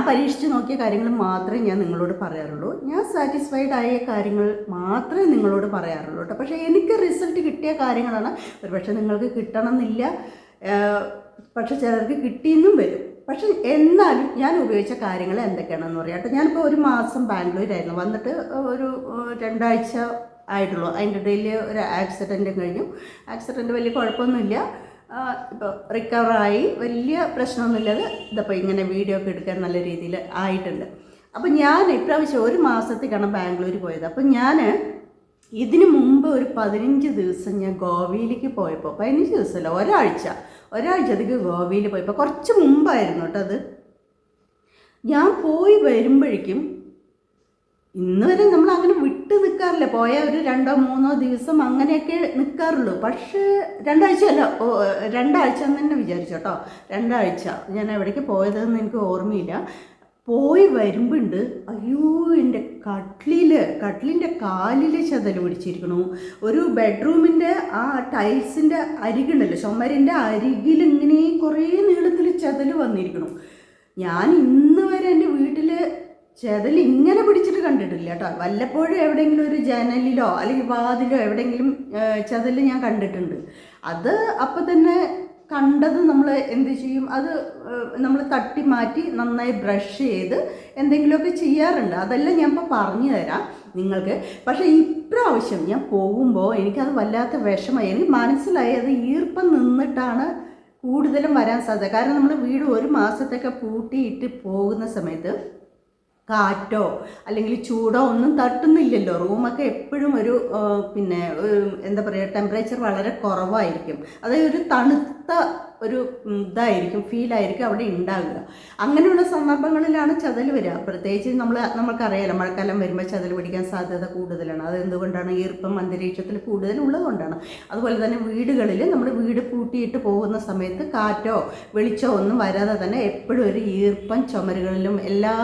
ഞാൻ പരീക്ഷിച്ച് നോക്കിയ കാര്യങ്ങൾ മാത്രമേ ഞാൻ നിങ്ങളോട് പറയാറുള്ളൂ. ഞാൻ സാറ്റിസ്ഫൈഡ് ആയ കാര്യങ്ങൾ മാത്രമേ നിങ്ങളോട് പറയാറുള്ളൂ കേട്ടോ പക്ഷേ എനിക്ക് റിസൾട്ട് കിട്ടിയ കാര്യങ്ങളാണ്. ഒരുപക്ഷെ നിങ്ങൾക്ക് കിട്ടണമെന്നില്ല. പക്ഷേ ചിലർക്ക് കിട്ടിയെന്നും വരും. പക്ഷെ എന്നാലും ഞാൻ ഉപയോഗിച്ച കാര്യങ്ങൾ എന്തൊക്കെയാണെന്ന് പറയാം കേട്ടോ ഞാനിപ്പോൾ ഒരു മാസം ബാംഗ്ലൂരായിരുന്നു. വന്നിട്ട് ഒരു രണ്ടാഴ്ച ആയിട്ടുള്ളൂ. അതിന്റെ ഇടയിൽ ഒരു ആക്സിഡന്റും കഴിഞ്ഞു. ആക്സിഡന്റ് വലിയ കുഴപ്പമൊന്നുമില്ല. ഇപ്പോൾ റിക്കവറായി വലിയ പ്രശ്നമൊന്നുമില്ലാതെ ഇതപ്പോൾ ഇങ്ങനെ വീഡിയോ ഒക്കെ എടുക്കാൻ നല്ല രീതിയിൽ ആയിട്ടുണ്ട്. അപ്പോൾ ഞാൻ ഇപ്രാവശ്യം ഒരു മാസത്തേക്കാണ് ബാംഗ്ലൂർ പോയത്. അപ്പോൾ ഞാൻ ഇതിനു മുമ്പ് ഒരു പതിനഞ്ച് ദിവസം ഞാൻ ഗോവയിലേക്ക് പോയപ്പോൾ പതിനഞ്ച് ദിവസമല്ല ഒരാഴ്ച ഒരാഴ്ചത്തേക്ക് ഗോവയിൽ പോയപ്പോൾ കുറച്ച് മുമ്പായിരുന്നു കേട്ടോ അത്. ഞാൻ പോയി വരുമ്പോഴേക്കും ഇന്ന് വരെ നമ്മൾ അങ്ങനെ വിട്ട് നിൽക്കാറില്ല പോയ ഒരു രണ്ടോ മൂന്നോ ദിവസം അങ്ങനെയൊക്കെ നിൽക്കാറുള്ളൂ പക്ഷേ രണ്ടാഴ്ച അല്ല രണ്ടാഴ്ച എന്ന് തന്നെ വിചാരിച്ചു കേട്ടോ. രണ്ടാഴ്ച ഞാൻ എവിടേക്ക് പോയതെന്ന് എനിക്ക് ഓർമ്മയില്ല. പോയി വരുമ്പോണ്ട് അയ്യോ എന്റെ കട്ടിലിൽ കട്ടിലിന്റെ കാലിൽ ചതൽ പിടിച്ചിരിക്കണു. ഒരു ബെഡ്റൂമിന്റെ ആ ടൈൽസിന്റെ അരികുണ്ടല്ലോ ചുമരിന്റെ അരികിൽ ഇങ്ങനെ കുറേ നീളത്തിൽ ചതൽ വന്നിരിക്കണു. ഞാൻ ഇന്ന് വരെ എന്റെ വീട്ടിൽ ചെതൽ ഇങ്ങനെ പിടിച്ചിട്ട് കണ്ടിട്ടില്ല കേട്ടോ വല്ലപ്പോഴും എവിടെയെങ്കിലും ഒരു ജനലിലോ അല്ലെങ്കിൽ വാതിലോ എവിടെയെങ്കിലും ചെതൽ ഞാൻ കണ്ടിട്ടുണ്ട്. അത് അപ്പം തന്നെ കണ്ടത് നമ്മൾ എന്ത് ചെയ്യും? അത് നമ്മൾ തട്ടി മാറ്റി നന്നായി ബ്രഷ് ചെയ്ത് എന്തെങ്കിലുമൊക്കെ ചെയ്യാറുണ്ട്. അതെല്ലാം ഞാൻ ഇപ്പോൾ പറഞ്ഞു തരാം നിങ്ങൾക്ക്. പക്ഷേ ഇപ്രാവശ്യം ഞാൻ പോകുമ്പോൾ എനിക്കത് വല്ലാത്ത വിഷമമായി. എനിക്ക് മനസ്സിലായി അത് ഈർപ്പം നിന്നിട്ടാണ് കൂടുതലും വരാൻ സാധ്യത. കാരണം നമ്മൾ വീട് ഒരു മാസത്തൊക്കെ പൂട്ടിയിട്ട് പോകുന്ന സമയത്ത് കാറ്റോ അല്ലെങ്കിൽ ചൂടോ ഒന്നും തട്ടുന്നില്ലല്ലോ. റൂമൊക്കെ എപ്പോഴും ഒരു പിന്നെ എന്താ പറയുക ടെമ്പറേച്ചർ വളരെ കുറവായിരിക്കും. അതായത് ഒരു തണുത്ത ഒരു ഇതായിരിക്കും ഫീലായിരിക്കും അവിടെ ഉണ്ടാകുക അങ്ങനെയുള്ള സന്ദർഭങ്ങളിലാണ് ചതൽ വരിക. പ്രത്യേകിച്ച് നമ്മൾ നമുക്കറിയാലോ മഴക്കാലം വരുമ്പോൾ ചതൽ പിടിക്കാൻ സാധ്യത കൂടുതലാണ്. അത് എന്തുകൊണ്ടാണ്? ഈർപ്പം അന്തരീക്ഷത്തിൽ കൂടുതൽ ഉള്ളതുകൊണ്ടാണ്. അതുപോലെ തന്നെ വീടുകളിൽ നമ്മൾ വീട് പൂട്ടിയിട്ട് പോകുന്ന സമയത്ത് കാറ്റോ വെളിച്ചോ ഒന്നും വരാതെ തന്നെ എപ്പോഴും ഒരു ഈർപ്പം ചുമരുകളിലും എല്ലാ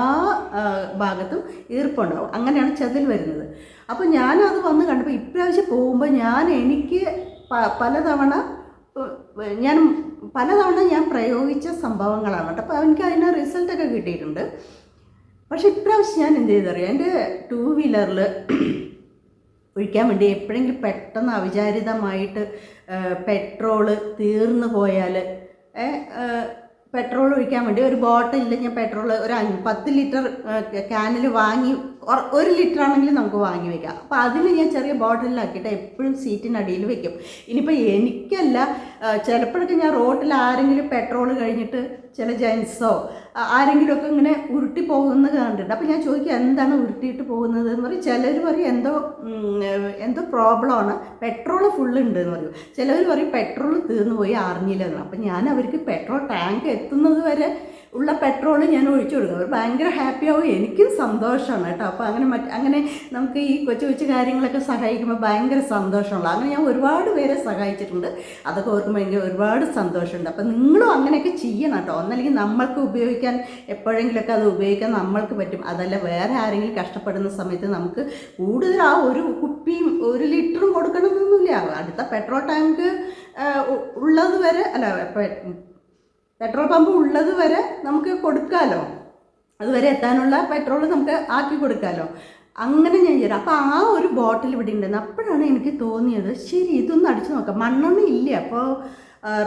ഭാഗത്തും ഈർപ്പുണ്ടാവും അങ്ങനെയാണ് ചതിൽ വരുന്നത്. അപ്പോൾ ഞാനത് വന്ന് കണ്ടപ്പോൾ ഇപ്രാവശ്യം പോകുമ്പോൾ ഞാൻ എനിക്ക് പലതവണ ഞാൻ പലതവണ ഞാൻ പ്രയോഗിച്ച സംഭവങ്ങളാണ് കേട്ടോ. അപ്പോൾ എനിക്ക് അതിന് റിസൾട്ടൊക്കെ കിട്ടിയിട്ടുണ്ട്. പക്ഷേ ഇപ്രാവശ്യം ഞാൻ എന്ത് ചെയ്തറിയാം? എന്റെ ടൂ വീലറിൽ ഒഴിക്കാൻ വേണ്ടി എപ്പോഴെങ്കിലും പെട്ടെന്ന് അവിചാരിതമായിട്ട് പെട്രോൾ തീർന്നു പോയാൽ പെട്രോൾ ഒഴിക്കാൻ വേണ്ടി ഒരു ബോട്ടിലിൽ ഞാൻ പെട്രോൾ ഒരു പത്ത് ലിറ്റർ ക്യാനിൽ വാങ്ങി ഒരു ലിറ്റർ ആണെങ്കിൽ നമുക്ക് വാങ്ങി വെക്കാം. അപ്പോൾ അതിൽ ഞാൻ ചെറിയ ബോട്ടിലാക്കിയിട്ട് എപ്പോഴും സീറ്റിനടിയിൽ വെക്കും. ഇനിയിപ്പോൾ എനിക്കല്ല ചിലപ്പോഴൊക്കെ ഞാൻ റോട്ടിൽ ആരെങ്കിലും പെട്രോൾ കഴിഞ്ഞിട്ട് ചില ജെൻസോ ആരെങ്കിലുമൊക്കെ ഇങ്ങനെ ഉരുട്ടി പോകുന്നത് കണ്ടിട്ടുണ്ട്. അപ്പോൾ ഞാൻ ചോദിക്കുക എന്താണ് ഉരുട്ടിയിട്ട് പോകുന്നത് എന്ന് പറയും. ചിലർ പറയും എന്തോ എന്തോ പ്രോബ്ലമാണ് പെട്രോൾ ഫുള്ള് ഉണ്ട് എന്ന് പറയും. ചിലവർ പറയും പെട്രോൾ തീർന്നു പോയി അറിഞ്ഞില്ല എന്ന് അപ്പം ഞാൻ അവർക്ക് പെട്രോൾ ടാങ്ക് എത്തുന്നത് വരെ ഉള്ള പെട്രോൾ ഞാൻ ഒഴിച്ചു കൊടുക്കും. അവർ ഭയങ്കര ഹാപ്പി ആവും. എനിക്കും സന്തോഷമാണ് കേട്ടോ. അപ്പോൾ അങ്ങനെ മറ്റ് അങ്ങനെ നമുക്ക് ഈ കൊച്ചു കൊച്ചു കാര്യങ്ങളൊക്കെ സഹായിക്കുമ്പോൾ ഭയങ്കര സന്തോഷമുള്ള അങ്ങനെ ഞാൻ ഒരുപാട് പേരെ സഹായിച്ചിട്ടുണ്ട്. അതൊക്കെ ഓർക്കുമ്പോൾ എനിക്ക് ഒരുപാട് സന്തോഷമുണ്ട്. അപ്പോൾ നിങ്ങളും അങ്ങനെയൊക്കെ ചെയ്യണം കേട്ടോ. ഒന്നല്ലെങ്കിൽ നമ്മൾക്ക് ഉപയോഗിക്കാൻ എപ്പോഴെങ്കിലുമൊക്കെ അത് ഉപയോഗിക്കാൻ നമ്മൾക്ക് പറ്റും. അതല്ല വേറെ ആരെങ്കിലും കഷ്ടപ്പെടുന്ന സമയത്ത് നമുക്ക് കൂടുതൽ ആ ഒരു കുപ്പിയും ഒരു ലിറ്ററും കൊടുക്കണമെന്നൊന്നുമില്ല. അടുത്ത പെട്രോൾ ടാങ്ക് ഉള്ളത് വരെ അല്ല പെട്രോൾ പമ്പ് ഉള്ളത് വരെ നമുക്ക് കൊടുക്കാമല്ലോ അതുവരെ എത്താനുള്ള പെട്രോൾ നമുക്ക് ആക്കി കൊടുക്കാമല്ലോ അങ്ങനെ ഞാൻ ചെയ്തു അപ്പോൾ ആ ഒരു ബോട്ടിൽ ഇവിടെ ഉണ്ടെന്ന് അപ്പോഴാണ് എനിക്ക് തോന്നിയത് ശരി ഇതൊന്ന് അടിച്ചു നോക്കാം. മണ്ണെണ്ണ ഇല്ല. അപ്പോൾ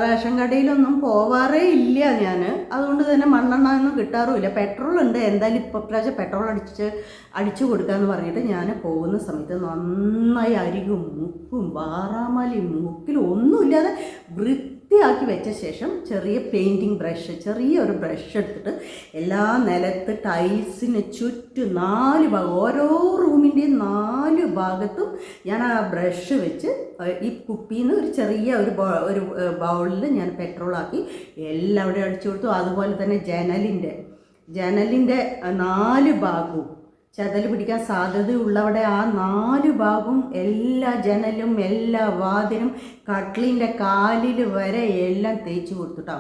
റേഷൻ കടയിലൊന്നും പോവാറേ ഇല്ല ഞാൻ. അതുകൊണ്ട് തന്നെ മണ്ണെണ്ണ ഒന്നും കിട്ടാറുമില്ല. പെട്രോൾ ഉണ്ട്. എന്തായാലും ഇപ്പോൾ പ്രാവശ്യം പെട്രോൾ അടിച്ച് അടിച്ചു കൊടുക്കാമെന്ന് പറഞ്ഞിട്ട് ഞാൻ പോകുന്ന സമയത്ത് നന്നായി അരികും മുക്കും വാറാമലയും മുക്കിലും ഒന്നുമില്ലാതെ വൃത്തിയാക്കി വെച്ച ശേഷം ചെറിയ പെയിന്റിങ് ബ്രഷ് ചെറിയ ഒരു ബ്രഷ് എടുത്തിട്ട് എല്ലാ നിലത്ത് ടൈൽസിന് ചുറ്റും നാല് ഭാഗം ഓരോ റൂമിന്റെയും നാല് ഭാഗത്തും ഞാൻ ആ ബ്രഷ് വെച്ച് ഈ കുപ്പിയിൽ നിന്ന് ഒരു ചെറിയ ഒരു ഒരു ബൗളിൽ ഞാൻ പെട്രോളാക്കി എല്ലാവിടെയും അടിച്ചു കൊടുത്തു. അതുപോലെ തന്നെ ജനലിന്റെ ജനലിന്റെ നാല് ഭാഗവും ചതൽ പിടിക്കാൻ സാധ്യതയുള്ളവിടെ ആ നാല് ഭാഗവും എല്ലാ ജനലും എല്ലാ വാതിലും കട്ടിലിന്റെ കാലിൽ വരെ എല്ലാം തേച്ച് കൊടുത്തുട്ടോ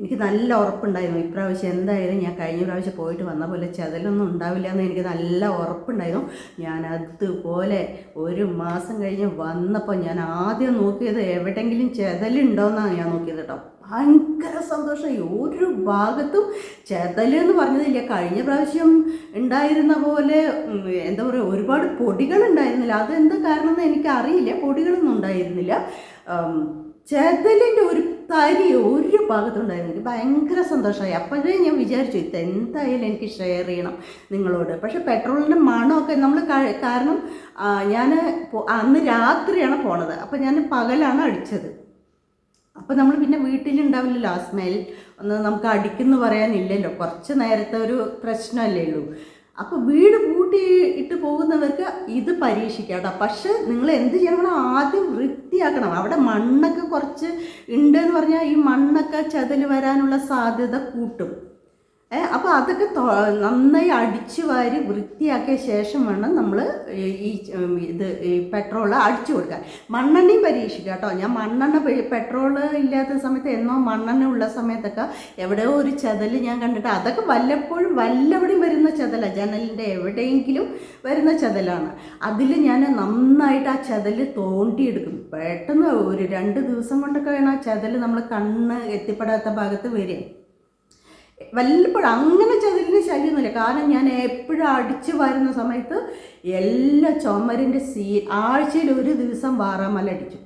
എനിക്ക് നല്ല ഉറപ്പുണ്ടായിരുന്നു. ഇപ്രാവശ്യം എന്തായാലും ഞാൻ കഴിഞ്ഞ പ്രാവശ്യം പോയിട്ട് വന്ന പോലെ ചതലൊന്നും ഉണ്ടാവില്ല എന്ന് എനിക്ക് നല്ല ഉറപ്പുണ്ടായിരുന്നു. ഞാൻ അതുപോലെ ഒരു മാസം കഴിഞ്ഞ് വന്നപ്പോൾ ഞാൻ ആദ്യം നോക്കിയത് എവിടെയെങ്കിലും ചതലുണ്ടോയെന്നാണ് ഞാൻ നോക്കിയത് കേട്ടോ. ഭയങ്കര സന്തോഷമായി ഒരു ഭാഗത്തും ചെതൽ എന്ന് പറഞ്ഞതില്ല. കഴിഞ്ഞ പ്രാവശ്യം ഉണ്ടായിരുന്ന പോലെ എന്താ പറയുക ഒരുപാട് പൊടികൾ ഉണ്ടായിരുന്നില്ല. അതെന്താ കാരണം എന്ന് എനിക്കറിയില്ല. പൊടികളൊന്നും ഉണ്ടായിരുന്നില്ല. ചെതലിന്റെ ഒരു തരി ഒരു ഭാഗത്തുണ്ടായിരുന്നു. ഭയങ്കര സന്തോഷമായി. അപ്പോഴേ ഞാൻ വിചാരിച്ചു ഇത് എന്തായാലും എനിക്ക് ഷെയർ ചെയ്യണം നിങ്ങളോട്. പക്ഷേ പെട്രോളിന്റെ മണമൊക്കെ നമ്മൾ കാരണം ഞാൻ അന്ന് രാത്രിയാണ് പോണത്. അപ്പോൾ ഞാൻ പകലാണ് അടിച്ചത്. അപ്പോൾ നമ്മൾ പിന്നെ വീട്ടിലുണ്ടാവില്ലല്ലോ ആ സ്മെൽ ഒന്ന് നമുക്ക് അടിക്കുന്നു പറയാനില്ലല്ലോ. കുറച്ച് നേരത്തെ ഒരു പ്രശ്നമല്ലേ ഉള്ളൂ. അപ്പോൾ വീട് പൂട്ടി ഇട്ട് പോകുന്നവർക്ക് ഇത് പരീക്ഷിക്കാം കേട്ടോ പക്ഷെ നിങ്ങൾ എന്ത് ചെയ്യണം? ആദ്യം വൃത്തിയാക്കണം. അവിടെ മണ്ണൊക്കെ കുറച്ച് ഉണ്ടെന്ന് പറഞ്ഞാൽ ഈ മണ്ണൊക്കെ ചതൽ വരാനുള്ള സാധ്യത കൂട്ടും. അപ്പോൾ അതൊക്കെ നന്നായി അടിച്ചു വാരി വൃത്തിയാക്കിയ ശേഷം വേണം നമ്മൾ ഈ ഇത് പെട്രോൾ അടിച്ചു കൊടുക്കാൻ മണ്ണെണ്ണയും പരീക്ഷിക്കുക കേട്ടോ. ഞാൻ മണ്ണെണ്ണ പെട്രോൾ ഇല്ലാത്ത സമയത്ത് എന്നോ മണ്ണെണ്ണ ഉള്ള സമയത്തൊക്കെ എവിടെയോ ഒരു ചതൽ ഞാൻ കണ്ടിട്ട് അതൊക്കെ വല്ലപ്പോഴും വല്ലവിടെയും വരുന്ന ചതലാണ് ജനലിന്റെ എവിടെയെങ്കിലും വരുന്ന ചതലാണ്. അതിൽ ഞാൻ നന്നായിട്ട് ആ ചതൽ തോണ്ടിയെടുക്കും. പെട്ടെന്ന് ഒരു രണ്ട് ദിവസം കൊണ്ടൊക്കെ വേണം ആ ചതൽ നമ്മൾ കണ്ണ് എത്തിപ്പെടാത്ത ഭാഗത്ത് വരിക. വല്ലപ്പോഴും അങ്ങനെ ചതിലിന് ശല്യമൊന്നുമില്ല കാരണം ഞാൻ എപ്പോഴും അടിച്ചു വരുന്ന സമയത്ത് എല്ലാ ചുമരിന്റെ സീ ആഴ്ചയിൽ ഒരു ദിവസം വാറാമല അടിച്ചു.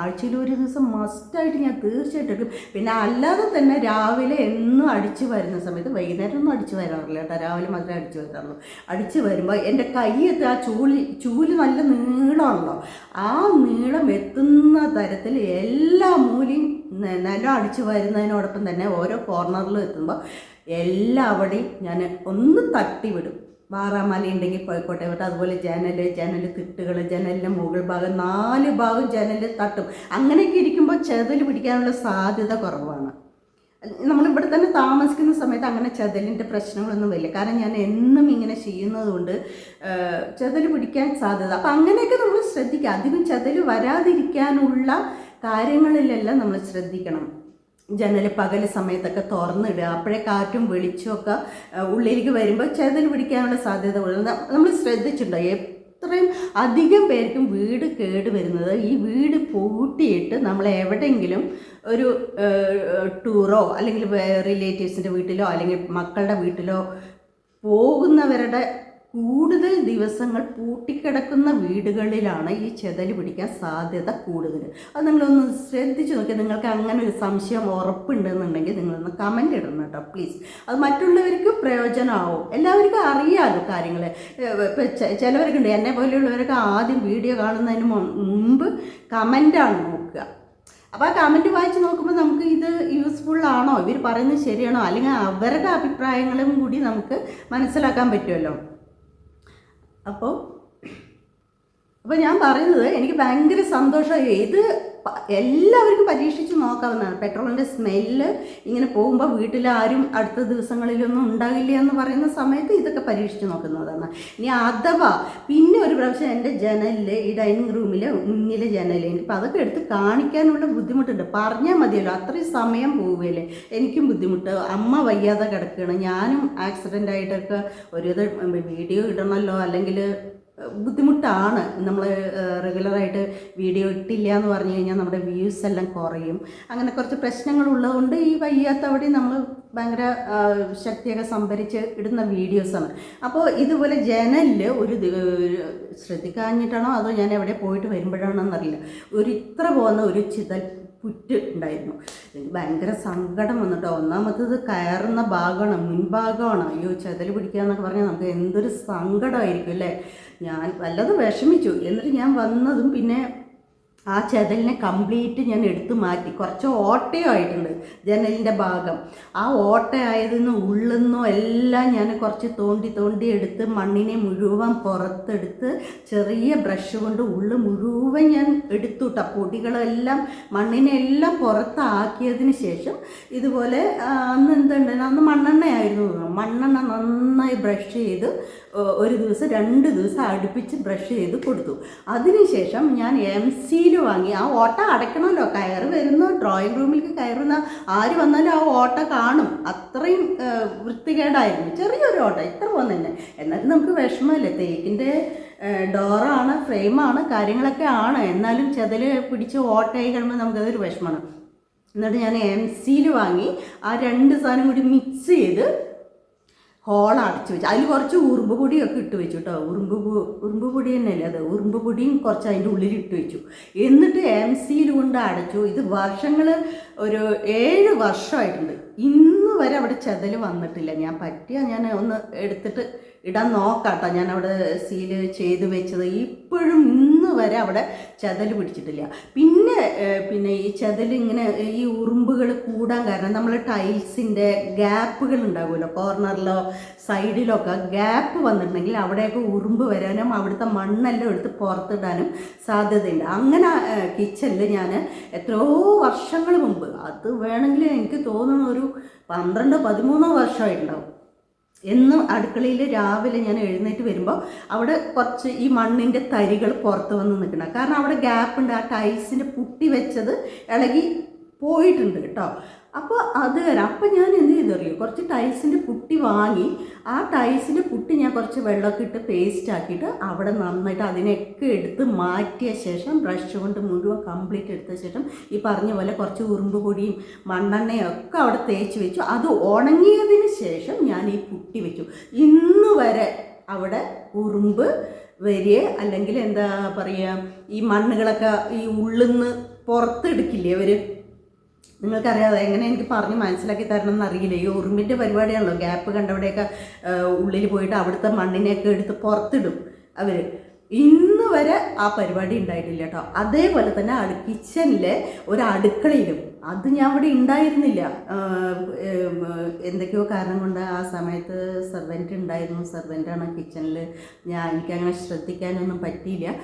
ആഴ്ചയിൽ ഒരു ദിവസം മസ്റ്റായിട്ട് ഞാൻ തീർച്ചയായിട്ടും എടുക്കും പിന്നെ അല്ലാതെ തന്നെ രാവിലെ എന്നും അടിച്ചു വരുന്ന സമയത്ത് വൈകുന്നേരം ഒന്നും അടിച്ചു വരാറില്ല കേട്ടോ. രാവിലെ മാത്രമേ അടിച്ചു വരാറുള്ളൂ അടിച്ചു വരുമ്പോൾ എന്റെ കൈയെത്തി ആ ചൂൽ ചൂൽ നല്ല നീളമാണല്ലോ ആ നീളം എത്തുന്ന തരത്തിൽ എല്ലാ മൂലയും നിലം അടിച്ചു വരുന്നതിനോടൊപ്പം തന്നെ ഓരോ കോർണറിലും എത്തുമ്പോൾ എല്ലാവിടെയും ഞാൻ ഒന്ന് തട്ടി വിടും. വാറാമല ഉണ്ടെങ്കിൽ പോയിക്കോട്ടെ വിട്ട് അതുപോലെ ജനൽ ജനൽ തിട്ടുകൾ ജനലിന്റെ മുകൾ ഭാഗം നാല് ഭാഗം ജനൽ തട്ടും. അങ്ങനെയൊക്കെ ഇരിക്കുമ്പോൾ ചെതൽ പിടിക്കാനുള്ള സാധ്യത കുറവാണ്. നമ്മളിവിടെ തന്നെ താമസിക്കുന്ന സമയത്ത് അങ്ങനെ ചെതലിന്റെ പ്രശ്നങ്ങളൊന്നും വരില്ല. കാരണം ഞാൻ എന്നും ഇങ്ങനെ ചെയ്യുന്നതുകൊണ്ട് ചെതൽ പിടിക്കാൻ സാധ്യത. അപ്പം അങ്ങനെയൊക്കെ നമ്മൾ ശ്രദ്ധിക്കുക. അധികം ചെതൽ വരാതിരിക്കാനുള്ള കാര്യങ്ങളിലെല്ലാം നമ്മൾ ശ്രദ്ധിക്കണം. ജനൽ പകൽ സമയത്തൊക്കെ തുറന്നിടുക അപ്പോഴേ കാറ്റും വെളിച്ചമൊക്കെ ഉള്ളിലേക്ക് വരുമ്പോൾ ചെതൽ പിടിക്കാനുള്ള സാധ്യത നമ്മൾ ശ്രദ്ധിച്ചിട്ടുണ്ടോ. എത്രയും അധികം പേർക്കും വീട് കേട് വരുന്നത് ഈ വീട് പൂട്ടിയിട്ട് നമ്മൾ എവിടെയെങ്കിലും ഒരു ടൂറോ അല്ലെങ്കിൽ റിലേറ്റീവ്സിന്റെ വീട്ടിലോ അല്ലെങ്കിൽ മക്കളുടെ വീട്ടിലോ പോകുന്നവരുടെ കൂടുതൽ ദിവസങ്ങൾ പൂട്ടിക്കിടക്കുന്ന വീടുകളിലാണ് ഈ ചെതൽ പിടിക്കാൻ സാധ്യത കൂടുതൽ. അത് നിങ്ങളൊന്ന് ശ്രദ്ധിച്ച് നോക്കി നിങ്ങൾക്ക് അങ്ങനെ ഒരു സംശയം ഉറപ്പുണ്ടെന്നുണ്ടെങ്കിൽ നിങ്ങളൊന്ന് കമന്റ് ഇടണം കേട്ടോ പ്ലീസ് അത് മറ്റുള്ളവർക്ക് പ്രയോജനമാവും. എല്ലാവർക്കും അറിയാമല്ലോ കാര്യങ്ങൾ ചിലവർക്ക് ചിലവർക്കുണ്ട് എന്നെ പോലെയുള്ളവരൊക്കെ ആദ്യം വീഡിയോ കാണുന്നതിന് മുമ്പ് കമന്റാണ് നോക്കുക. അപ്പോൾ ആ കമന്റ് വായിച്ച് നോക്കുമ്പോൾ നമുക്ക് ഇത് യൂസ്ഫുൾ ആണോ? ഇവർ പറയുന്നത് ശരിയാണോ? അല്ലെങ്കിൽ അവരുടെ അഭിപ്രായങ്ങളും കൂടി നമുക്ക് മനസ്സിലാക്കാൻ പറ്റുമല്ലോ. അപ്പോൾ അപ്പോൾ ഞാൻ പറയുന്നത് എനിക്ക് ഭയങ്കര സന്തോഷം. ഇത് എല്ലാവർക്കും പരീക്ഷിച്ച് നോക്കാവുന്നതാണ്. പെട്രോളിന്റെ സ്മെല്ല് ഇങ്ങനെ പോകുമ്പോൾ വീട്ടിൽ ആരും അടുത്ത ദിവസങ്ങളിലൊന്നും ഉണ്ടാകില്ല എന്ന് പറയുന്ന സമയത്ത് ഇതൊക്കെ പരീക്ഷിച്ച് നോക്കുന്നതാണ്. ഇനി അഥവാ പിന്നെ ഒരു പ്രാവശ്യം എന്റെ ജനലിൽ ഈ ഡൈനിങ് റൂമിലെ മുന്നിലെ ജനലിൽ ഇപ്പം അതൊക്കെ എടുത്ത് കാണിക്കാനുള്ള ബുദ്ധിമുട്ടുണ്ട്. പറഞ്ഞാൽ മതിയല്ലോ അത്രയും സമയം പോവുകയല്ലേ? എനിക്കും ബുദ്ധിമുട്ട്. അമ്മ വയ്യാതെ കിടക്കുകയാണ് ഞാനും ആക്സിഡന്റ് ആയിട്ടൊക്കെ ഒരു വീഡിയോ ഇടണമല്ലോ അല്ലെങ്കിൽ ബുദ്ധിമുട്ടാണ്. നമ്മൾ റെഗുലറായിട്ട് വീഡിയോ ഇട്ടില്ല എന്ന് പറഞ്ഞു കഴിഞ്ഞാൽ നമ്മുടെ വ്യൂസ് എല്ലാം കുറയും. അങ്ങനെ കുറച്ച് പ്രശ്നങ്ങൾ ഉള്ളതുകൊണ്ട് ഈ വയ്യാത്തവടി നമ്മൾ ഭയങ്കര ശക്തിയൊക്കെ സംഭരിച്ച് ഇടുന്ന വീഡിയോസാണ് അപ്പോൾ ഇതുപോലെ ജനലിൽ ഒരു ശ്രദ്ധിക്കാഞ്ഞിട്ടാണോ അതോ ഞാൻ എവിടെ പോയിട്ട് വരുമ്പോഴാണോ എന്നറിയില്ല ഒരു ഇത്ര പോകുന്ന ഒരു ചിതൽ പുറ്റ് ഉണ്ടായിരുന്നു. ഭയങ്കര സങ്കടം വന്നിട്ടോ. ഒന്നാമത്തത് കയറുന്ന ഭാഗമാണ് മുൻഭാഗമാണ്. അയ്യോ ചിതൽ പിടിക്കുക എന്നൊക്കെ പറഞ്ഞാൽ നമുക്ക് എന്തൊരു സങ്കടമായിരിക്കും അല്ലേ? ഞാൻ വല്ലതും വിഷമിച്ചു. എന്നിട്ട് ഞാൻ വന്നതും പിന്നെ ആ ചെതലിനെ കംപ്ലീറ്റ് ഞാൻ എടുത്തു മാറ്റി. കുറച്ച് ഓട്ടയായിട്ടുണ്ട് ജനലിന്റെ ഭാഗം. ആ ഓട്ടയായതിന്ന് ഉള്ളുന്നോ എല്ലാം ഞാൻ കുറച്ച് തോണ്ടി തോണ്ടി എടുത്ത് മണ്ണിനെ മുഴുവൻ പുറത്തെടുത്ത് ചെറിയ ബ്രഷ് കൊണ്ട് ഉള്ളു മുഴുവൻ ഞാൻ എടുത്തു കേട്ടോ പൊടികളെല്ലാം മണ്ണിനെ എല്ലാം പുറത്താക്കിയതിന് ശേഷം ഇതുപോലെ അന്ന് എന്തുണ്ട്? അന്ന് മണ്ണെണ്ണയായിരുന്നു മണ്ണെണ്ണ നന്നായി ബ്രഷ് ചെയ്ത് ഒരു ദിവസം രണ്ട് ദിവസം അടുപ്പിച്ച് ബ്രഷ് ചെയ്ത് കൊടുത്തു. അതിനുശേഷം ഞാൻ എം സിയിൽ വാങ്ങി. ആ ഓട്ട അടയ്ക്കണമല്ലോ. കയറ് വരുന്നു. ഡ്രോയിങ് റൂമിലേക്ക് കയറുന്ന ആര് വന്നാലും ആ ഓട്ട കാണും. അത്രയും വൃത്തികേടായിരുന്നു. ചെറിയൊരു ഓട്ട. ഇത്ര പോകുന്ന തന്നെ. എന്നാലും നമുക്ക് വിഷമമല്ലേ? തേക്കിന്റെ ഡോറാണ് ഫ്രെയിമാണ് കാര്യങ്ങളൊക്കെ ആണ്. എന്നാലും ചെതൽ പിടിച്ച് ഓട്ടയായി കഴിയുമ്പോൾ നമുക്കതൊരു വിഷമമാണ്. എന്നിട്ട് ഞാൻ എം സിയിൽ വാങ്ങി. ആ രണ്ട് സാധനം കൂടി മിക്സ് ചെയ്ത് ഹോൾ അടച്ചു വെച്ചു. അതിൽ കുറച്ച് ഉറുമ്പ് പൊടിയൊക്കെ ഇട്ട് വെച്ചു കേട്ടോ ഉറുമ്പ് ഉറുമ്പ് പൊടി തന്നെയല്ലേ അത്? ഉറുമ്പ് പൊടിയും കുറച്ച് അതിന്റെ ഉള്ളിൽ ഇട്ട് വെച്ചു. എന്നിട്ട് എം സിയിൽ കൊണ്ട് അടച്ചു. ഇത് വർഷങ്ങൾ ഒരു ഏഴ് വർഷമായിട്ടുണ്ട്. ഇന്ന് വരെ അവിടെ ചെതൽ വന്നിട്ടില്ല. ഞാൻ പറ്റിയ ഞാൻ ഒന്ന് എടുത്തിട്ട് ഇടാൻ നോക്കാട്ടോ. ഞാൻ അവിടെ സീൽ ചെയ്ത് വെച്ചത്. ഇപ്പോഴും ഇന്ന് വരെ അവിടെ ചതൽ പിടിച്ചിട്ടില്ല. പിന്നെ പിന്നെ ഈ ചതൽ ഇങ്ങനെ ഈ ഉറുമ്പുകൾ കൂടാൻ കാരണം നമ്മൾ ടൈൽസിന്റെ ഗ്യാപ്പുകൾ ഉണ്ടാകുമല്ലോ കോർണറിലോ സൈഡിലോ ഒക്കെ ഗ്യാപ്പ് വന്നിട്ടുണ്ടെങ്കിൽ അവിടെയൊക്കെ ഉറുമ്പ് വരാനും അവിടുത്തെ മണ്ണെല്ലാം എടുത്ത് പുറത്തിടാനും സാധ്യതയുണ്ട്. അങ്ങനെ കിച്ചണിൽ ഞാൻ എത്രയോ വർഷങ്ങൾ മുമ്പ് അത് വേണമെങ്കിൽ എനിക്ക് തോന്നുന്ന ഒരു പന്ത്രണ്ടോ പതിമൂന്നോ വർഷമായിട്ടുണ്ടാവും. എന്നും അടുക്കളയിൽ രാവിലെ ഞാൻ എഴുന്നേറ്റ് വരുമ്പോൾ അവിടെ കുറച്ച് ഈ മണ്ണിന്റെ തരികൾ പുറത്ത് വന്ന് നിൽക്കണം. കാരണം അവിടെ ഗ്യാപ്പ് ഉണ്ട്. ആ ടൈൽസിന്റെ പുട്ടി വെച്ചത് ഇളകി പോയിട്ടുണ്ട് കേട്ടോ. അപ്പോൾ അത് വരാം. അപ്പോൾ ഞാൻ എന്ത് ചെയ്തറിയോ? കുറച്ച് ടൈൽസിന്റെ പുട്ടി വാങ്ങി. ആ ടൈൽസിന്റെ പുട്ടി ഞാൻ കുറച്ച് വെള്ളമൊക്കെ ഇട്ട് പേസ്റ്റ് ആക്കിയിട്ട് അവിടെ നന്നായിട്ട് അതിനെയൊക്കെ എടുത്ത് മാറ്റിയ ശേഷം ബ്രഷ് കൊണ്ട് മുഴുവൻ കംപ്ലീറ്റ് എടുത്ത ശേഷം ഈ പറഞ്ഞ പോലെ കുറച്ച് ഉറുമ്പ് പൊടിയും മണ്ണെണ്ണയും ഒക്കെ അവിടെ തേച്ച് വെച്ചു. അത് ഉണങ്ങിയതിന് ശേഷം ഞാൻ ഈ പുട്ടി വെച്ചു. ഇന്ന് വരെ അവിടെ ഉറുമ്പ് വരിക അല്ലെങ്കിൽ എന്താ പറയുക ഈ മണ്ണുകളൊക്കെ ഈ ഉള്ളിൽ നിന്ന് പുറത്തെടുക്കില്ലേ അവർ നിങ്ങൾക്കറിയാതെ എങ്ങനെ എനിക്ക് പറഞ്ഞ് മനസ്സിലാക്കി തരണം എന്നറിയില്ല ഈ ഉറുമ്പിന്റെ പരിപാടിയാണല്ലോ ഗ്യാപ്പ് കണ്ടവിടെയൊക്കെ ഉള്ളിൽ പോയിട്ട് അവിടുത്തെ മണ്ണിനെയൊക്കെ എടുത്ത് പുറത്തിടും അവർ ഇന്ന് വരെ ആ പരിപാടി ഉണ്ടായിട്ടില്ല കേട്ടോ. അതേപോലെ തന്നെ അടു കിച്ചണിലെ ഒരു അടുക്കളയിലും. അത് ഞാൻ അവിടെ ഉണ്ടായിരുന്നില്ല. എന്തൊക്കെയോ കാരണം കൊണ്ട് ആ സമയത്ത് സെർവന്റ് ഉണ്ടായിരുന്നു. സെർവന്റാണ് കിച്ചണിൽ ഞാൻ എനിക്കങ്ങനെ ശ്രദ്ധിക്കാനൊന്നും പറ്റിയില്ല.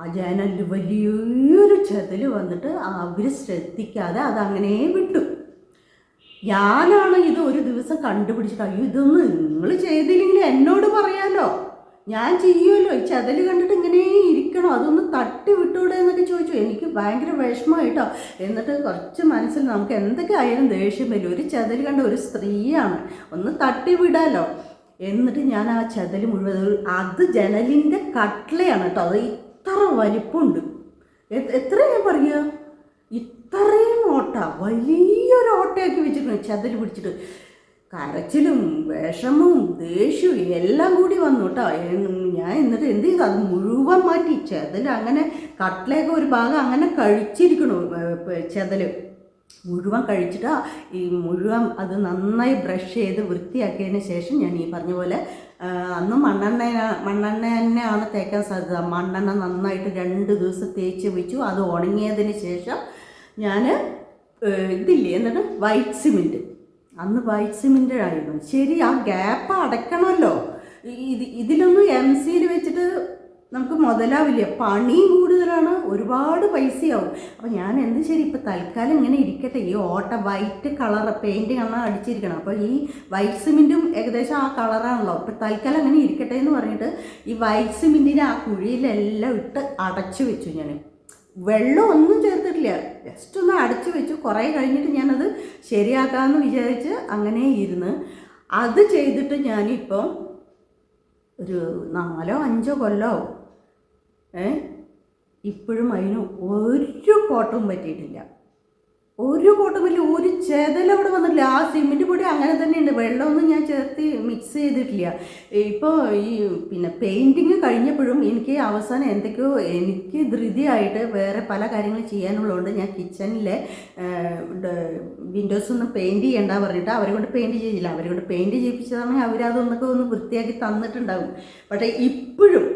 ആ ജനലിൽ വലിയൊരു ചതിൽ വന്നിട്ട് അവർ ശ്രദ്ധിക്കാതെ അതങ്ങനെ വിട്ടു. ഞാനാണ് ഇത് ഒരു ദിവസം കണ്ടുപിടിച്ചിട്ട് അയ്യോ ഇതൊന്നും നിങ്ങൾ ചെയ്തില്ലെങ്കിൽ എന്നോട് പറയാലോ? ഞാൻ ചെയ്യുമല്ലോ. ഈ ചതൽ കണ്ടിട്ട് ഇങ്ങനെ ഇരിക്കണം. അതൊന്ന് തട്ടി വിട്ടൂടെ എന്നൊക്കെ ചോദിച്ചു. എനിക്ക് ഭയങ്കര വിഷമമായിട്ടോ എന്നിട്ട് കുറച്ച് മനസ്സിൽ നമുക്ക് എന്തൊക്കെ ആയാലും ദേഷ്യം വരും. ഒരു ചതൽ കണ്ട ഒരു സ്ത്രീയാണ്. ഒന്ന് തട്ടി വിടാലോ? എന്നിട്ട് ഞാൻ ആ ചതൽ മുഴുവൻ അത് ജനലിന്റെ കട്ട്ലയാണ് കേട്ടോ. അത് ഇത്ര വലിപ്പമുണ്ട് എത്ര ഞാൻ പറയുക ഇത്രയും ഓട്ട വലിയൊരു ഓട്ടയാക്കി വെച്ചിട്ടുണ്ട്. ചതിരി പിടിച്ചിട്ട്. കരച്ചിലും വിഷമവും ദേഷ്യവും എല്ലാം കൂടി വന്നു കേട്ടോ. ഞാൻ എന്നിട്ട് എന്ത് ചെയ്തു? അത് മുഴുവൻ മാറ്റി. ചെതൽ അങ്ങനെ കട്ടിലേക്ക് ഒരു ഭാഗം അങ്ങനെ കഴിച്ചിരിക്കണു. ചെതൽ മുഴുവൻ കഴിച്ചിട്ട് ഈ മുഴുവൻ അത് നന്നായി ബ്രഷ് ചെയ്ത് വൃത്തിയാക്കിയതിന് ശേഷം ഞാൻ ഈ പറഞ്ഞ പോലെ അന്ന് മണ്ണെണ്ണ മണ്ണെണ്ണ തന്നെയാണ് തേക്കാൻ സാധ്യത. മണ്ണെണ്ണ നന്നായിട്ട് രണ്ട് ദിവസം തേച്ച് വെച്ചു. അത് ഉണങ്ങിയതിന് ശേഷം ഞാൻ ഇതില്ലേ എന്നിട്ട് വൈറ്റ് സിമെന്റ് അന്ന് വൈറ്റ് സിമെന്റ് ആയിരുന്നു ശരി ആ ഗ്യാപ്പ് അടയ്ക്കണമല്ലോ. ഇത് ഇതിലൊന്നും എം സിയിൽ വെച്ചിട്ട് നമുക്ക് മുതലാവില്ല. പണിയും കൂടുതലാണ്. ഒരുപാട് പൈസയാവും. അപ്പോൾ ഞാൻ എന്ത് ശരി ഇപ്പോൾ തൽക്കാലം ഇങ്ങനെ ഇരിക്കട്ടെ. ഈ ഓട്ട വൈറ്റ് കളർ പെയിന്റ് ആണ് അടിച്ചിരിക്കണം അപ്പോൾ ഈ വൈറ്റ് സിമെന്റും ഏകദേശം ആ കളറാണല്ലോ അപ്പോൾ തൽക്കാലം അങ്ങനെ ഇരിക്കട്ടെ എന്ന് പറഞ്ഞിട്ട് ഈ വൈറ്റ് സിമെന്റിനെ ആ കുഴിയിലെല്ലാം ഇട്ട് അടച്ചു വെച്ചു ഞാൻ. വെള്ളം ഒന്നും ചേർത്തിട്ടില്ല. ജസ്റ്റ് ഒന്ന് അടച്ചു വെച്ചു. കുറേ കഴിഞ്ഞിട്ട് ഞാനത് ശരിയാക്കാമെന്ന് വിചാരിച്ച് അങ്ങനെ ഇരുന്ന് അത് ചെയ്തിട്ട് ഞാനിപ്പം ഒരു നാലോ അഞ്ചോ കൊല്ലമാവും ഏ ഇപ്പോഴും അതിന് ഒരു കോട്ടവും പറ്റിയിട്ടില്ല. ഒരു കോട്ടം പറ്റില്ല ഒരു ചെതൽ അവിടെ വന്നിട്ടില്ല. ആ സിമെന്റ് പൊടി അങ്ങനെ തന്നെയുണ്ട്. വെള്ളമൊന്നും ഞാൻ ചേർത്ത് മിക്സ് ചെയ്തിട്ടില്ല. ഇപ്പോൾ ഈ പിന്നെ പെയിന്റിങ് കഴിഞ്ഞപ്പോഴും എനിക്ക് അവസാനം എന്തൊക്കെയോ എനിക്ക് ധൃതിയായിട്ട് വേറെ പല കാര്യങ്ങൾ ചെയ്യാനുള്ളതുകൊണ്ട് ഞാൻ കിച്ചണിലെ വിൻഡോസ് ഒന്ന് പെയിന്റ് ചെയ്യണ്ട പറഞ്ഞിട്ട് അവരെ കൊണ്ട് പെയിന്റ് ചെയ്തില്ല. അവരെ കൊണ്ട് പെയിന്റ് ചെയ്യിപ്പിച്ചതാണെങ്കിൽ അവരതൊന്നൊക്കെ ഒന്ന് വൃത്തിയാക്കി തന്നിട്ടുണ്ടാകും. പക്ഷേ ഇപ്പോഴും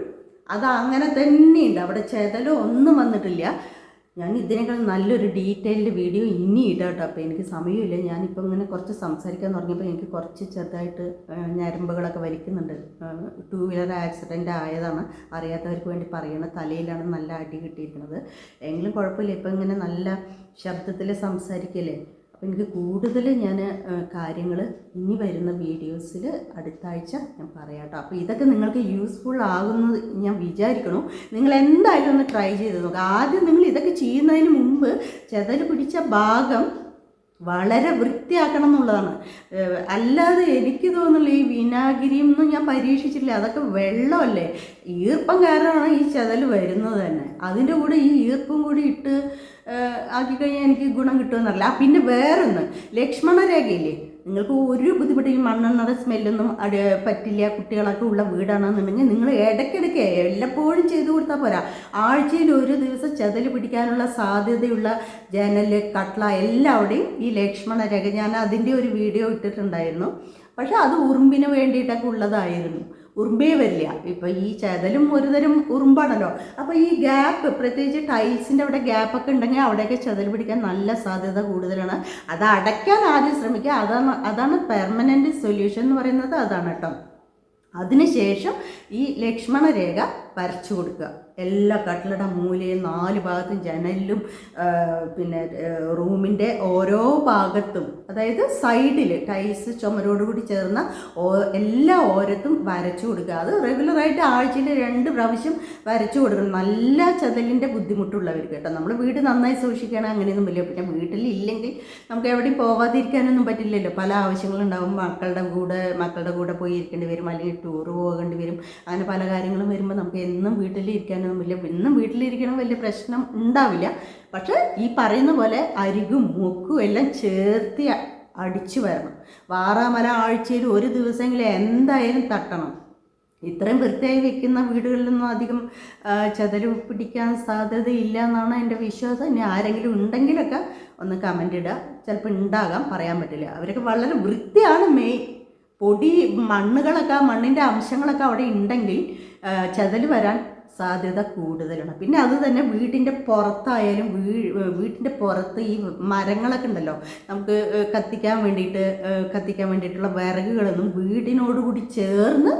അത് അങ്ങനെ തന്നെയുണ്ട്. അവിടെ ചെതലോ ഒന്നും വന്നിട്ടില്ല. ഞാൻ ഇതിനേക്കാൾ നല്ലൊരു ഡീറ്റെയിൽഡ് വീഡിയോ ഇനി ഇടാം കേട്ടോ. അപ്പോൾ എനിക്ക് സമയമില്ല. ഞാനിപ്പോൾ ഇങ്ങനെ കുറച്ച് സംസാരിക്കാൻ തുടങ്ങിയപ്പോൾ എനിക്ക് കുറച്ച് ചെറുതായിട്ട് ഞരമ്പുകളൊക്കെ വലിക്കുന്നുണ്ട്. ടൂ വീലർ ആക്സിഡന്റ് ആയതാണ്. അറിയാത്തവർക്ക് വേണ്ടി പറയുന്നത് തലയിലാണ് നല്ല അടി കിട്ടിയിരിക്കുന്നത്. എങ്കിലും കുഴപ്പമില്ല. ഇപ്പം ഇങ്ങനെ നല്ല ശബ്ദത്തിൽ സംസാരിക്കല്ലേ? അപ്പോൾ എനിക്ക് കൂടുതൽ ഞാൻ കാര്യങ്ങൾ ഇനി വരുന്ന വീഡിയോസിൽ അടുത്ത ആഴ്ച ഞാൻ പറയാം കേട്ടോ. അപ്പോൾ ഇതൊക്കെ നിങ്ങൾക്ക് യൂസ്ഫുൾ ആകുന്നത് ഞാൻ വിചാരിക്കണു. നിങ്ങൾ എന്തായാലും ഒന്ന് ട്രൈ ചെയ്ത് നോക്കുക ആദ്യം നിങ്ങൾ ഇതൊക്കെ ചെയ്യുന്നതിന് മുമ്പ് ചെതൽ പിടിച്ച ഭാഗം വളരെ വൃത്തിയാക്കണം എന്നുള്ളതാണ്. അല്ലാതെ എനിക്ക് തോന്നുന്നു ഈ വിനാഗിരിയും ഒന്നും ഞാൻ പരീക്ഷിച്ചിട്ടില്ല. അതൊക്കെ വെള്ളമല്ലേ? ഈർപ്പം കാരണമാണ് ഈ ചെതൽ വരുന്നത് തന്നെ. അതിന്റെ കൂടെ ഈ ഈർപ്പം കൂടി ഇട്ട് ആക്കി കഴിഞ്ഞാൽ എനിക്ക് ഗുണം കിട്ടുമെന്നറിയില്ല. പിന്നെ വേറൊന്ന്. ലക്ഷ്മണരേഖയില്ലേ? നിങ്ങൾക്ക് ഒരു ബുദ്ധിമുട്ട് ഈ സ്മെല്ലൊന്നും അടി പറ്റില്ല. കുട്ടികളൊക്കെ ഉള്ള വീടാണെന്നുണ്ടെങ്കിൽ നിങ്ങൾ ഇടയ്ക്കിടയ്ക്ക് എല്ലപ്പോഴും ചെയ്തു കൊടുത്താൽ പോരാ. ആഴ്ചയിൽ ഒരു ദിവസം ചതൽ പിടിക്കാനുള്ള സാധ്യതയുള്ള ജനൽ കട്ട്ള എല്ലാവിടെയും ഈ ലക്ഷ്മണ രേഖ ഞാൻ അതിന്റെ ഒരു വീഡിയോ ഇട്ടിട്ടുണ്ടായിരുന്നു. പക്ഷേ അത് ഉറുമ്പിന് വേണ്ടിയിട്ടൊക്കെ ഉള്ളതായിരുന്നു. ഉറുമ്പേ വരില്ല. ഇപ്പം ഈ ചെതലും ഒരുതരം ഉറുമ്പാണല്ലോ. അപ്പോൾ ഈ ഗ്യാപ്പ് പ്രത്യേകിച്ച് ടൈൽസിന്റെ അവിടെ ഗ്യാപ്പൊക്കെ ഉണ്ടെങ്കിൽ അവിടെയൊക്കെ ചെതൽ പിടിക്കാൻ നല്ല സാധ്യത കൂടുതലാണ്. അത് അടയ്ക്കാൻ ആദ്യം ശ്രമിക്കുക. അതാണ് അതാണ് പെർമനന്റ് സൊല്യൂഷൻ എന്ന് പറയുന്നത്. അതാണ് കേട്ടോ. അതിനുശേഷം ഈ ലക്ഷ്മണ രേഖ വരച്ചു കൊടുക്കുക. എല്ലാ കട്ടിലട മൂലയും നാല് ഭാഗത്തും ജനലിലും പിന്നെ റൂമിന്റെ ഓരോ ഭാഗത്തും അതായത് സൈഡിൽ ടൈൽസ് ചുമരോടുകൂടി ചേർന്ന എല്ലാ ഓരത്തും വരച്ചു കൊടുക്കുക. അത് റെഗുലറായിട്ട് ആഴ്ചയിൽ രണ്ട് പ്രാവശ്യം വരച്ചു കൊടുക്കണം. നല്ല ചതലിന്റെ ബുദ്ധിമുട്ടുള്ളവർക്ക് കേട്ടോ. നമ്മൾ വീട് നന്നായി സൂക്ഷിക്കണം അങ്ങനെയൊന്നും ഇല്ല പിന്നെ വീട്ടിൽ ഇല്ലെങ്കിൽ നമുക്ക് എവിടെയും പോകാതിരിക്കാനൊന്നും പറ്റില്ലല്ലോ. പല ആവശ്യങ്ങളുണ്ടാവും. മക്കളുടെ കൂടെ മക്കളുടെ കൂടെ പോയി ഇരിക്കേണ്ടി വരും. അല്ലെങ്കിൽ ടൂർ പോകേണ്ടി വരും. അങ്ങനെ പല കാര്യങ്ങളും വരുമ്പോൾ നമുക്ക് എന്നും വീട്ടിലിരിക്കാനൊന്നും വലിയ ഇന്നും വീട്ടിലിരിക്കണം വലിയ പ്രശ്നം ഉണ്ടാവില്ല. പക്ഷേ ഈ പറയുന്ന പോലെ അരികും മൂക്കും എല്ലാം ചേർത്തി അടിച്ചു വരണം. വാറാമല ആഴ്ചയിൽ ഒരു ദിവസമെങ്കിലും എന്തായാലും തട്ടണം. ഇത്രയും വൃത്തിയായി വെക്കുന്ന വീടുകളിലൊന്നും അധികം ആ, പിടിക്കാൻ സാധ്യതയില്ല എന്നാണ് എന്റെ വിശ്വാസം. ഇനി ആരെങ്കിലും ഉണ്ടെങ്കിലൊക്കെ ഒന്ന് കമന്റ് ഇടുക. ചിലപ്പോൾ ഉണ്ടാകാം പറയാൻ പറ്റില്ല. അവരൊക്കെ വളരെ വൃത്തിയാണ് മെയ് പൊടി മണ്ണുകളൊക്കെ മണ്ണിന്റെ അംശങ്ങളൊക്കെ അവിടെ ഉണ്ടെങ്കിൽ ചതൽ വരാൻ സാധ്യത കൂടുതലാണ്. പിന്നെ അത് തന്നെ വീടിന്റെ പുറത്തായാലും വീ വീട്ടിന്റെ പുറത്ത് ഈ മരങ്ങളൊക്കെ ഉണ്ടല്ലോ നമുക്ക് കത്തിക്കാൻ വേണ്ടിയിട്ട് കത്തിക്കാൻ വേണ്ടിയിട്ടുള്ള വിറകുകളൊന്നും വീടിനോടുകൂടി ചേർന്ന്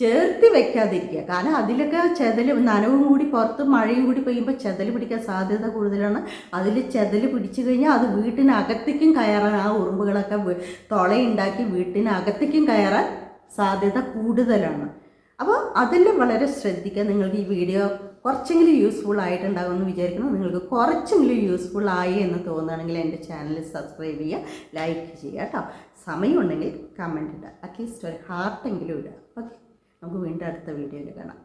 ചേർത്തി വെക്കാതിരിക്കുക. കാരണം അതിലൊക്കെ ചെതൽ നനവും കൂടി പുറത്ത് മഴയും കൂടി പെയ്യുമ്പോൾ ചെതൽ പിടിക്കാൻ സാധ്യത കൂടുതലാണ്. അതിൽ ചെതൽ പിടിച്ചു കഴിഞ്ഞാൽ അത് വീട്ടിനകത്തേക്കും കയറാൻ ആ ഉറുമ്പുകളൊക്കെ തുളയുണ്ടാക്കി വീട്ടിനകത്തേക്കും കയറാൻ സാധ്യത കൂടുതലാണ്. അപ്പോൾ അതെല്ലാം വളരെ ശ്രദ്ധിക്കുക. നിങ്ങൾക്ക് ഈ വീഡിയോ കുറച്ചെങ്കിലും യൂസ്ഫുൾ ആയിട്ടുണ്ടാകുമെന്ന് വിചാരിക്കുന്നു. നിങ്ങൾക്ക് കുറച്ചെങ്കിലും യൂസ്ഫുൾ ആയി എന്ന് തോന്നുകയാണെങ്കിൽ എന്റെ ചാനൽ സബ്സ്ക്രൈബ് ചെയ്യുക ലൈക്ക് ചെയ്യുക കേട്ടോ. സമയമുണ്ടെങ്കിൽ കമന്റ് ഇടുക. അറ്റ്ലീസ്റ്റ് ഒരു ഹാർട്ടെങ്കിലും ഇടുക. ഓക്കെ നമുക്ക് വീണ്ടും അടുത്ത വീഡിയോയിൽ കാണാം.